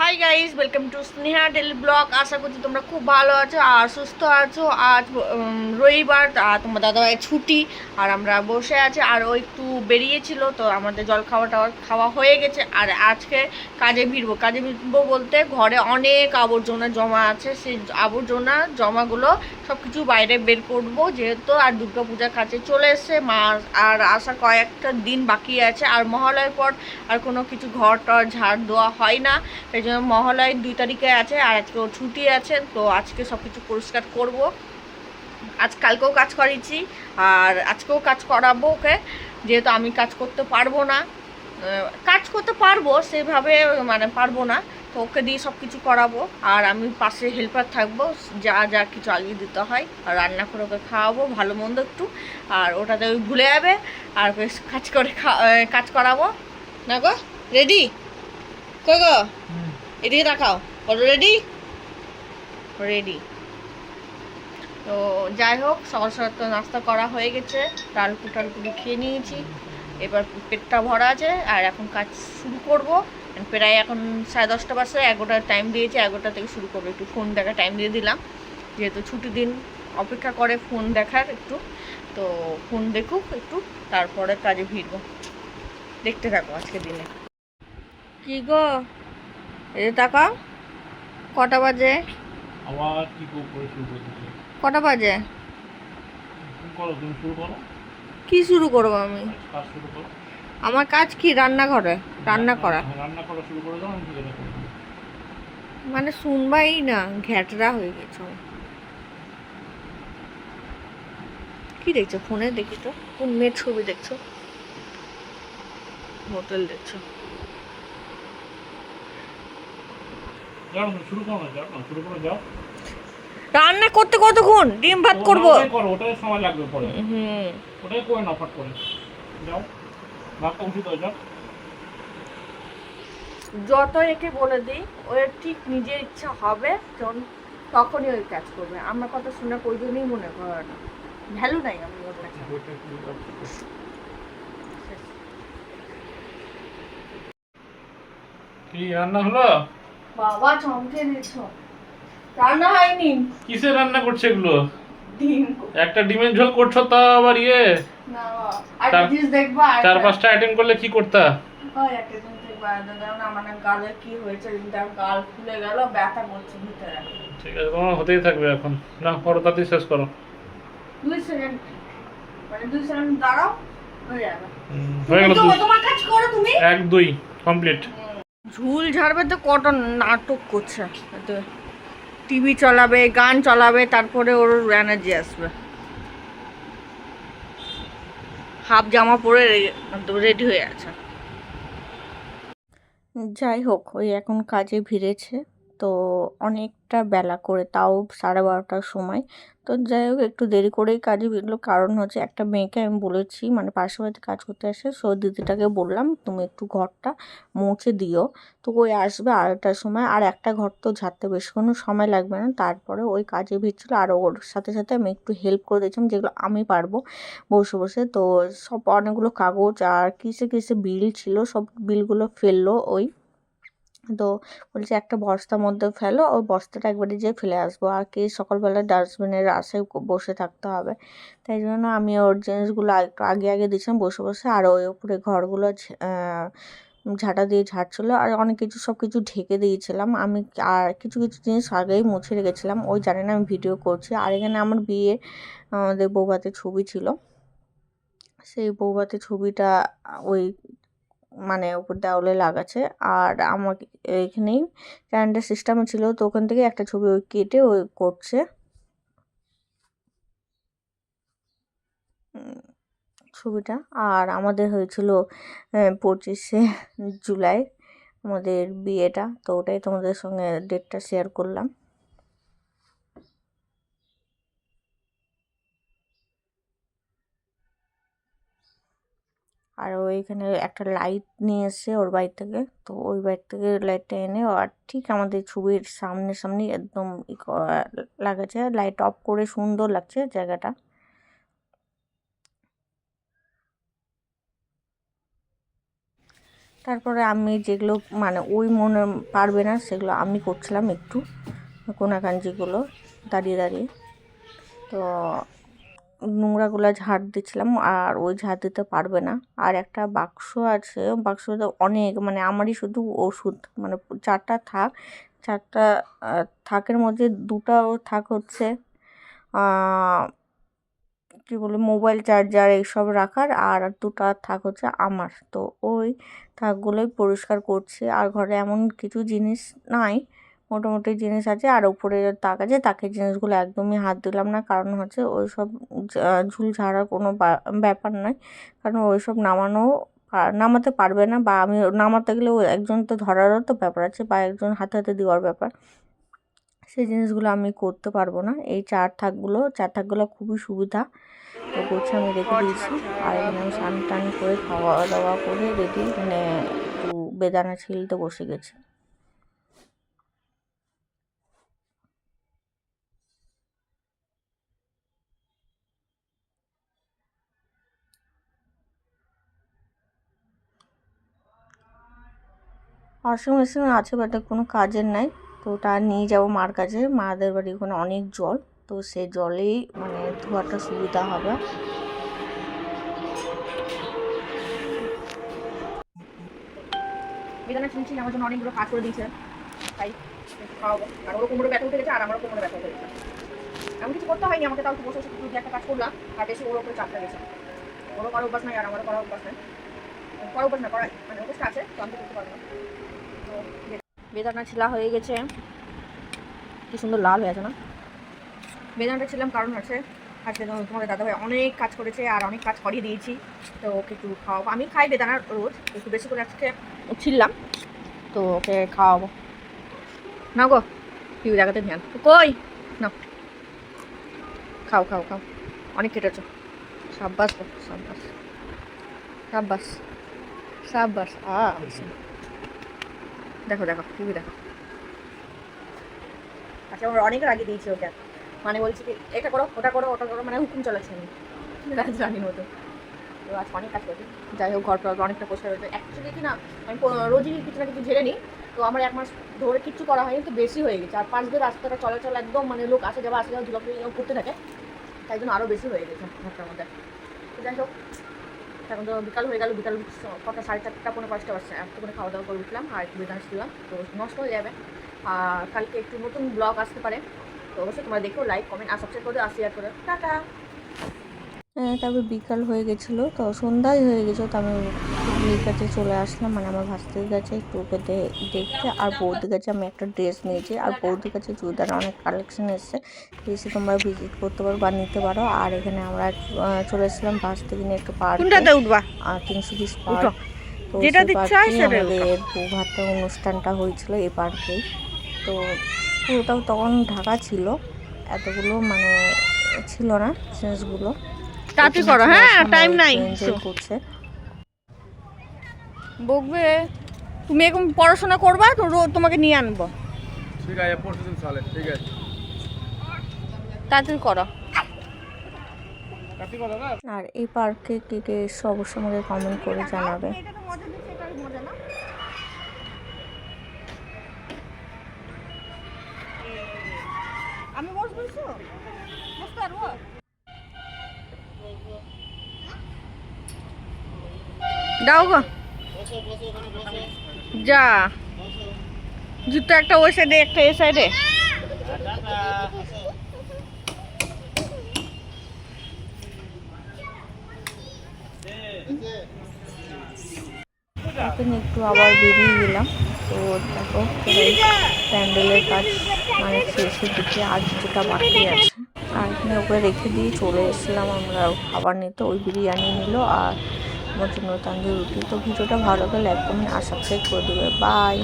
Hi guys welcome to Sneha daily blog আশা করছি তোমরা খুব ভালো আছো আর সুস্থ আছো। আজ রবিবার আর তোমার দাদাভাই ছুটি আর আমরা বসে আছি। আর ও একটু বেরিয়েছিল, তো আমাদের জল খাওয়া টাওয়া খাওয়া হয়ে গেছে। আর আজকে কাজে ভিড়বো কাজে ভিড়বো বলতে ঘরে অনেক আবর্জনা জমা আছে। সেই আবর্জনা জমাগুলো সব কিছু বাইরে বের করব যেহেতু আর দুর্গা পূজার কাছে চলে এসছে। মা আর আসা কয়েকটা দিন বাকি আছে। আর মহালয়ের পর আর কোনো কিছু ঘর টর ঝাড় দেওয়া হয় না। জন্য মহালয় দুই তারিখে আছে, আর আজকে ওর ছুটি আছে, তো আজকে সব কিছু পরিষ্কার করব। আজ কালকেও কাজ করেছি, আর আজকেও কাজ করাবো ওকে, যেহেতু আমি কাজ করতে পারব না। কাজ করতে পারব, সেভাবে মানে পারব না, তো ওকে দিয়ে সব কিছু করাবো, আর আমি পাশে হেল্পার থাকব, যা যা কিছু আগিয়ে দিতে হয়, আর রান্না করে ওকে খাওয়াবো, ভালো মন্দ একটু, আর ওটাতে ওই ভুলে যাবে, আর বেশ কাজ করে কাজ করাবো। না গো রেডি কই গো? এদিকে দেখাও বলো রেডি তো যাই হোক সকাল সকাল তো নাস্তা করা হয়ে গেছে। ডালপু টালপুরি খেয়ে নিয়েছি। এবার পেটটা ভরা আছে, আর এখন কাজ শুরু করব। প্রায় এখন সাড়ে দশটা বাজে, এগারোটার টাইম দিয়েছি, এগারোটা থেকে শুরু করব। একটু ফোন দেখার টাইম দিয়ে দিলাম। যেহেতু ছুটি দিন অপেক্ষা করে ফোন দেখার একটু। তো ফোন দেখুক একটু, তারপরে কাজে ভিড়বো দেখতে থাকো আজকে দিনে। কি গো? এই তাকাও কটা বাজে? কটা বাজে? কি শুরু করব আমি? আমার কাজ কি? রান্না করা। হ্যাঁ, রান্না করা শুরু করে দাও আমি জিজ্ঞাসা করব মানে শুনবাই না ঘ্যাটরা হয়ে গেছে। কি দেখছ? ফোনে দেখি তো। কোন মেয়ের ছবি দেখছ? হোটেল দেখছ যাও না, শুরু করো না শুরু করে যাও। রান্না করতে কতক্ষণ? ডিম ভাত করব। ওটাই করো ওটাই সময় লাগবে পরে। হুম ওটাই করে না ফট করে। যাও। ভাতটা উঠে দাও যাও। যত একে বলে দিই ওর ঠিক নিজের ইচ্ছা হবে যখন তখনই ওই কাজ করবে। আমার কথা শুনে প্রয়োজনই মনে করে না। ভ্যালু নাই আমি ওর কাছে। কি রান্না হলো? বাবা চমকে দিচ্ছ রান্না হয়নি। কিসে রান্না করছে এগুলো? ডিম। একটা ডিমের ঝোল করছ তা আবার ইয়ে? না আর জিনিস দেখবা চার পাঁচটা আইটেম করলে কি করতা? হয় একটা জিনিস দেখবা দেখো না আমার না গালে কি হয়েছে তার গাল ফুলে গেল ব্যথা করছে ভিতরে। ঠিক আছে তোমার হতেই থাকবে এখন। না করো তাড়াতাড়ি শেষ করো। দুই সেকেন্ড মানে দুই সেকেন্ড দাঁড়াও হয়ে যাবে। হয়ে গেল তোমার কাজ করো তুমি। এক দুই কমপ্লিট ঝুল ঝাড়বে তো কত নাটক করছে। টিভি চলাবে, গান চলাবে, তারপরে ওর এনার্জি আসবে। হাফ জামা পরে রেডি হয়ে আছে। যাই হোক, ওই এখন কাজে ভিড়েছে। তো অনেকটা বেলা করে, তাও সাড়ে বারোটার সময়। তো যাই হোক, একটু দেরি করেই কাজে বেরলো। কারণ হচ্ছে একটা মেয়েকে আমি বলেছি মানে পাশের বাড়িতে কাজ করতে আসে, সো দিদিটাকে বললাম, তুমি একটু ঘরটা মুছে দিও। তো ওই আসবে আড়াইটার সময়। আর একটা ঘর তো ঝাড়তে কোনো সময় লাগবে না। তারপরে ওই কাজে ভিড়ছিল আর ওর সাথে সাথে আমি একটু হেল্প করে দিয়েছিলাম, যেগুলো আমি পারব বসে বসে। তো সব অনেকগুলো কাগজ আর কিসে কিসে বিল ছিল, সব বিলগুলো ফেলল ওই তো বলছে একটা বস্তার মধ্যে ফেলো, ওই বস্তাটা একবারে যেয়ে ফেলে আসব। আর কি, সকালবেলা ডাস্টবিনের আশায় বসে থাকতে হবে। তাই জন্য আমি ওর জিনিসগুলো আগে আগে দিয়েছিলাম, বসে বসে। আর ওই উপরে ঘরগুলো ঝাঁটা দিয়ে ঝাড়ছিল। আর অনেক কিছু, সব কিছু ঢেকে দিয়েছিলাম। আমি আর কিছু কিছু জিনিস আগেই মুছে রেখেছিলাম। ওই জানে না আমি ভিডিও করছি। আর এখানে আমার বিয়ে, আমাদের বৌভাতের ছবি ছিল। সেই বৌভাতের ছবিটা, ওই মানে উপর দেওয়ালে লাগাচ্ছে। আর আমার এখানেই ক্যালেন্ডার সিস্টেম ছিল, তো ওখান থেকে একটা ছবি ওই কেটে ওই করছে। ছবিটা। আর আমাদের হয়েছিল পঁচিশে জুলাই, আমাদের বিয়েটা, তো ওটাই তোমাদের সঙ্গে ডেটটা শেয়ার করলাম। আর ওইখানে একটা লাইট নিয়ে এসে ওর বাড়ি থেকে। তো ওই বাড়ি থেকে লাইটটা এনে আর ঠিক আমাদের ছবির সামনে সামনে একদম লাগাচ্ছে। লাইট অফ করে সুন্দর লাগছে জায়গাটা। তারপরে আমি যেগুলো মানে ওই মনে পারবে না, সেগুলো আমি করছিলাম একটু। কোনাকাঞ্জিগুলো দাঁড়িয়ে দাঁড়িয়ে। তো নোংরাগুলো ঝাড় দিচ্ছিলাম, আর ওই ঝাড় দিতে পারবে না। আর একটা বাক্স আছে, বাক্সতে অনেক মানে আমারই শুধু ওষুধ মানে চারটা থাক, চারটা থাকের মধ্যে দুটো থাক হচ্ছে কী বলে, মোবাইল চার্জার এইসব রাখার, আর দুটো থাক হচ্ছে আমার। তো ওই থাকগুলোই পরিষ্কার করছি, আর ঘরে এমন কিছু জিনিস নাই মোটামুটি জিনিস আছে, আর উপরে যে তাক আছে, তাকের জিনিসগুলো একদমই হাত দিলাম না। কারণ হচ্ছে ওই সব ঝুল ঝাড়ার কোনো ব্যাপার নয়। কারণ ওইসব নামানো পা- নামাতে পারবে না বা আমি নামাতে গেলে ও একজন তো ধরারও তো ব্যাপার আছে বা একজন হাতে হাতে দেওয়ার ব্যাপার। সেই জিনিসগুলো আমি করতে পারব না। এই চার থাকগুলো চার থাকগুলো খুবই সুবিধা। তো গোছে আমি রেখে দিয়েছি। আর এখানে স্নান টান করে খাওয়া দাওয়া করে রেডি। মানে একটু বেদানা ছিলতে বসে গেছি। ওয়াশিং মেশিন আছে বাট কোনো কাজের নাই। তো ওটা নিয়ে যাব মার কাছে। মাদের বাড়ি ওখানে অনেক জল, তো সে জলেই মানে ধোয়াটা সুবিধা হবে। আমার জন্য অনেকগুলো করে দিয়েছে। তাই আর ব্যথা আর আমারও ব্যথা কিছু করতে আমাকে তাও বসে একটা কাজ করলাম বেশি ওর উপরে চাপটা গেছে। ওরও করার অভ্যাস নাই, আর আমারও করার অভ্যাস নাই। করার অভ্যাস না করাই মানে অভ্যাসটা আছে, তো আমি করতে পারব না। বেদানা ছিলা হয়ে গেছে। কি সুন্দর লাল হয়ে আছে না? বেদানাটা ছিলাম কারণ হচ্ছে, আজকে তোমাদের দাদাভাই অনেক কাজ করেছে আর অনেক কাজ করিয়ে দিয়েছি, তো ওকে একটু খাওয়াবো। আমি খাই বেদানার রোজ, একটু বেশি করে আজকে ছিললাম তো ওকে খাওয়াবো। না গো, কি জায়গাতে ধ্যান কই? না খাও খাও খাও। অনেক কেটেছো। সাব্বাস সাব্বাস। সাব্বাস। সাব্বাস, আ দেখো দেখো টিভি দেখো। আচ্ছা আমার অনেক আগে দিয়েছি ওকে মানে বলছি কি, এটা করো, ওটা করো ওটা করো মানে হুকুম চলেছে আমি রানীর মতো। তো আজ অনেক কাজ করেছি। যাই হোক, ঘর টর অনেকটা পোষা রয়েছে অ্যাকচুয়ালি কি না, আমি রোজই কিছু না কিছু ঝেড়ে নিই। তো আমার এক মাস ধরে কিচ্ছু করা হয়নি, তো বেশি হয়ে গেছে। আর পাঁচ দিয়ে রাস্তাটা চলাচল একদম মানে লোক আসে যাওয়া আসে যাওয়া ঝুলাপুরি করতে থাকে। তাই জন্য আরও বেশি হয়ে গেছে ঘরটার মধ্যে। যাই হোক এখন তো বিকাল হয়ে গেল, বিকাল কটা সাড়ে চারটা পনেরো পাঁচটা বাজছে। করে খাওয়া দাওয়া করে উঠলাম, আর একটু বেদান ছিলাম তো নষ্ট হয়ে যাবে। আর কালকে একটু নতুন ব্লগ আসতে পারে। তো অবশ্যই তোমরা দেখো লাইক কমেন্ট আর সাবস্ক্রাইব করে, আর শেয়ার করে। টাটা! তারপর বিকাল হয়ে গেছিল তো সন্ধ্যায় হয়ে গেছিল তো আমি কাছে চলে আসলাম মানে আমার ভাস্তির কাছে একটু ওকে দেখতে আর বৌদির কাছে আমি একটা ড্রেস নিয়েছি আর বৌদির কাছে চুড়িদার অনেক কালেকশন এসছে এসে তোমরা ভিজিট করতে পারো বা নিতে পারো আর এখানে আমরা চলে এসেছিলাম ভাস থেকে নিয়ে একটু পার্ক উঠবা আর তিনশো। পার্ক তো যেটা আমাদের বউ ভাতের অনুষ্ঠানটা হয়েছিল এই পার্কেই তো পুরোটাও তখন ঢাকা ছিল এতগুলো মানে ছিল না জিনিসগুলো তাড়াতাড়ি করো হ্যাঁ টাইম নাই। করছে বকবে তুমি এখন পড়াশোনা করবা তো রো- তোমাকে নিয়ে আনব। ঠিক আছে পরশুদিন চলে ঠিক আছে। তাড়াতাড়ি করো। আর এই পার্কে কে কে সব সময় আমাকে কমেন্ট করে জানাবে। দাও গো। যা। জুতো একটা ওই সাইডে একটা এই সাইডে এখন একটু আবার বেরিয়ে গেলাম। তো দেখো প্যান্ডেলের কাজ মানে শেষের দিকে আর কিছুটা বাকি আছে। আর ওকে রেখে দিয়ে চলে এসেছিলাম আমরা খাবার নিতে, ওই বিরিয়ানি নিল আর আমার জন্য তান্দুরি রুটি তো ভিডিওটা ভালো লাগলে লাইক কমেন্ট আর সাবস্ক্রাইব করে দেবে। বাই